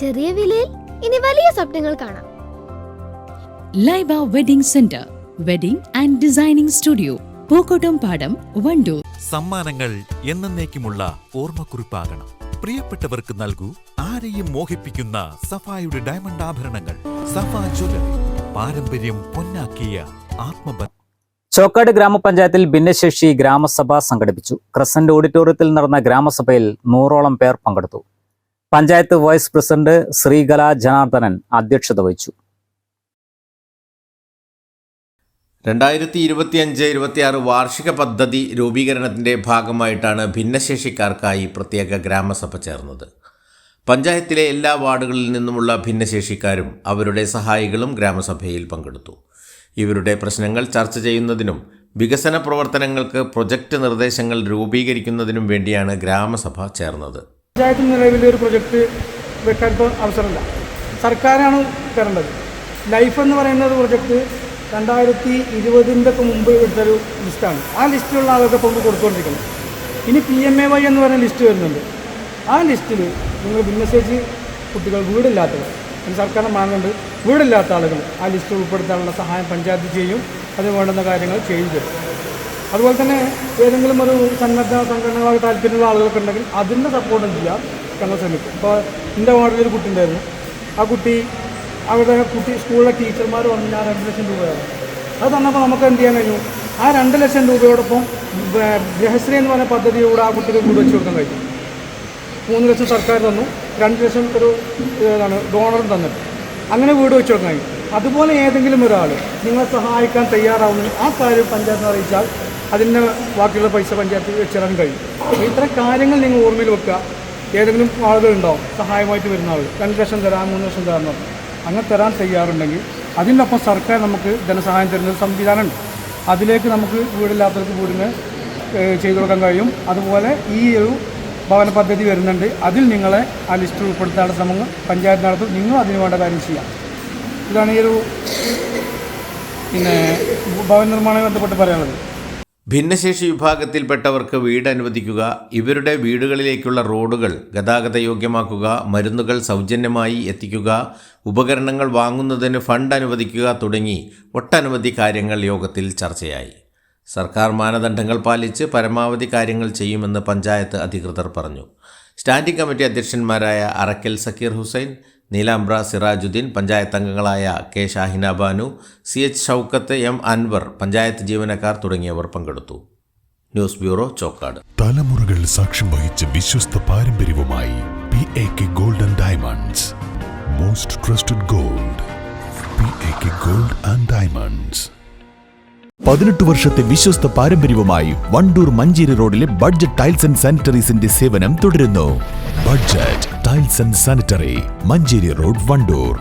ചെറിയ വിലയിൽ ഇനി വലിയ സ്വപ്നങ്ങൾ കാണാം. Laiba wedding centre wedding and designing studio Pookkottumpadam Wandoor. സമ്മാനങ്ങൾ എന്നേക്കുമുള്ള ഓർമ്മക്കുറിപ്പാകണം. പ്രിയപ്പെട്ടവർക്ക് നൽകൂ ആരെയും മോഹിപ്പിക്കുന്ന സഫായുടെ ഡയമണ്ട് ആഭരണങ്ങൾ. സഫാ ജ്വല്ലറി പാരമ്പര്യം പൊന്നാക്കിയ ആത്മബന്ധം ചോക്കാട് ഗ്രാമപഞ്ചായത്തിൽ ഭിന്നശേഷി ഗ്രാമസഭ സംഘടിപ്പിച്ചു. ക്രസന്റ് ഓഡിറ്റോറിയത്തിൽ നടന്ന ഗ്രാമസഭയിൽ നൂറോളം പേർ പങ്കെടുത്തു. പഞ്ചായത്ത് വൈസ് പ്രസിഡന്റ് ശ്രീകല ജനാർദ്ദനൻ അധ്യക്ഷത വഹിച്ചു. രണ്ടായിരത്തി ഇരുപത്തിയഞ്ച് ഇരുപത്തിയാറ് വാർഷിക പദ്ധതി രൂപീകരണത്തിന്റെ ഭാഗമായിട്ടാണ് ഭിന്നശേഷിക്കാർക്കായി പ്രത്യേക ഗ്രാമസഭ ചേർന്നത്. പഞ്ചായത്തിലെ എല്ലാ വാർഡുകളിൽ നിന്നുമുള്ള ഭിന്നശേഷിക്കാരും അവരുടെ സഹായികളും ഗ്രാമസഭയിൽ പങ്കെടുത്തു. ഇവരുടെ പ്രശ്നങ്ങൾ ചർച്ച ചെയ്യുന്നതിനും വികസന പ്രവർത്തനങ്ങൾക്ക് പ്രൊജക്റ്റ് നിർദ്ദേശങ്ങൾ രൂപീകരിക്കുന്നതിനും വേണ്ടിയാണ് ഗ്രാമസഭ ചേർന്നത്. പഞ്ചായത്ത് നിലവിൽ ഒരു പ്രൊജക്റ്റ് വെക്കാൻ ഇപ്പോൾ അവസരമില്ല. സർക്കാരാണ് തരേണ്ടത്. ലൈഫ് എന്ന് പറയുന്ന ഒരു പ്രൊജക്റ്റ് രണ്ടായിരത്തി ഇരുപതിന്റെ ഒക്കെ മുമ്പ് എടുത്തൊരു ലിസ്റ്റാണ് ആ ലിസ്റ്റിലുള്ള ആളുകൾക്ക് കൊണ്ട് കൊടുത്തുകൊണ്ടിരിക്കുന്നത് ഇനി പി എം എ വൈ എന്ന് പറയുന്ന ലിസ്റ്റ് വരുന്നുണ്ട്. ആ ലിസ്റ്റിൽ നിങ്ങൾ ഭിന്നശേഷി കുട്ടികൾ വീടില്ലാത്തവർ സർക്കാരിന് മാങ്ങുന്നുണ്ട് വീടില്ലാത്ത ആളുകൾ ആ ലിസ്റ്റ് ഉൾപ്പെടുത്താനുള്ള സഹായം പഞ്ചായത്ത് ചെയ്യും. അതിന് വേണ്ടുന്ന കാര്യങ്ങൾ ചെയ്തു തരും അതുപോലെ തന്നെ ഏതെങ്കിലും ഒരു സന്നദ്ധ സംഘടനകളൊക്കെ താല്പര്യമുള്ള ആളുകളൊക്കെ ഉണ്ടെങ്കിൽ അതിന്റെ സപ്പോർട്ടും ചെയ്യാം? ഞങ്ങൾ ശ്രമിക്കും ഇപ്പോൾ എന്റെ വാർഡിൽ ഒരു കുട്ടി ഉണ്ടായിരുന്നു. ആ കുട്ടി അവിടെ കുട്ടി സ്കൂളിലെ ടീച്ചർമാർ വന്ന് ഞാൻ രണ്ട് ലക്ഷം രൂപയാണ് അത് തന്നപ്പോൾ നമുക്ക് എന്ത് ചെയ്യാൻ കഴിഞ്ഞു? ആ രണ്ട് ലക്ഷം രൂപയോടൊപ്പം ഗൃഹശ്രീ എന്ന് പറഞ്ഞ പദ്ധതിയിലൂടെ ആ കുട്ടിക്ക് കൂടി വെച്ച് കൊടുക്കാൻ കഴിഞ്ഞു. മൂന്ന് ലക്ഷം സർക്കാർ തന്നു. രണ്ട് ലക്ഷം ഒരു ഇതാണ് ഡോണറും തന്നിട്ട്. അങ്ങനെ വീട് വെച്ച് കൊടുക്കാൻ കഴിഞ്ഞു. അതുപോലെ ഏതെങ്കിലും ഒരാൾ നിങ്ങളെ സഹായിക്കാൻ തയ്യാറാവുന്ന ആ കാര്യം പഞ്ചായത്ത് അറിയിച്ചാൽ അതിന്റെ ബാക്കിയുള്ള പൈസ പഞ്ചായത്തിൽ വെച്ചിടാൻ കഴിയും. അപ്പോൾ ഇത്തരം കാര്യങ്ങൾ നിങ്ങൾ ഓർമ്മയിൽ വെക്കുക. ഏതെങ്കിലും ആളുകളുണ്ടാവും സഹായമായിട്ട് വരുന്ന ആൾ രണ്ട് ലക്ഷം തരാം മൂന്ന് ലക്ഷം തരാം എന്ന് പറഞ്ഞു അങ്ങനെ തരാൻ തയ്യാറുണ്ടെങ്കിൽ അതിനൊപ്പം സർക്കാർ നമുക്ക് ധനസഹായം തരുന്ന ഒരു സംവിധാനമുണ്ട്. അതിലേക്ക് നമുക്ക് വീടില്ലാത്തവർക്ക് വീടിന് ചെയ്തു കൊടുക്കാൻ കഴിയും. അതുപോലെ ഈ ഒരു ഭവന പദ്ധതി വരുന്നുണ്ട്. അതിൽ നിങ്ങളെ ആ ലിസ്റ്റിൽ ഉൾപ്പെടുത്താനുള്ള ശ്രമങ്ങൾ പഞ്ചായത്ത് നടത്തും. നിങ്ങൾ അതിന് വേണ്ട കാര്യം ചെയ്യാം. ഇതാണ് ഈ ഒരു പിന്നെ ഭവന നിർമ്മാണവുമായി ബന്ധപ്പെട്ട് പറയാനുള്ളത്. ഭിന്നശേഷി വിഭാഗത്തിൽപ്പെട്ടവർക്ക് വീട് അനുവദിക്കുക ഇവരുടെ വീടുകളിലേക്കുള്ള റോഡുകൾ ഗതാഗതയോഗ്യമാക്കുക മരുന്നുകൾ സൗജന്യമായി എത്തിക്കുക ഉപകരണങ്ങൾ വാങ്ങുന്നതിന് ഫണ്ട് അനുവദിക്കുക തുടങ്ങി ഒട്ടനവധി കാര്യങ്ങൾ യോഗത്തിൽ ചർച്ചയായി. സർക്കാർ മാനദണ്ഡങ്ങൾ പാലിച്ച് പരമാവധി കാര്യങ്ങൾ ചെയ്യുമെന്ന് പഞ്ചായത്ത് അധികൃതർ പറഞ്ഞു. സ്റ്റാൻഡിംഗ് കമ്മിറ്റി അധ്യക്ഷന്മാരായ അറക്കൽ സക്കീർ ഹുസൈൻ നീലാംബ്ര സിറാജുദ്ദീൻ പഞ്ചായത്ത് അംഗങ്ങളായ K Shahina Banu C H Shoukath M Anwar panchayat ജീവനക്കാർ തുടങ്ങിയവർ പങ്കെടുത്തു. News bureau Chokkad. തലമുറകൾ സാക്ഷ്യം വഹിച്ച വിശ്വസ്ത പാരമ്പര്യവുമായി P A K golden diamonds. Most trusted gold P A K gold and diamonds. പതിനെട്ട് വർഷത്തെ വിശ്വസ്ത പാരമ്പര്യവുമായി വണ്ടൂർ മഞ്ചേരി റോഡിലെ ബഡ്ജറ്റ് ടൈൽസ് ആൻഡ് സാനിറ്ററീസിന്റെ സേവനം തുടരുന്നു. Budget tiles and sanitary Manjeri road Wandoor.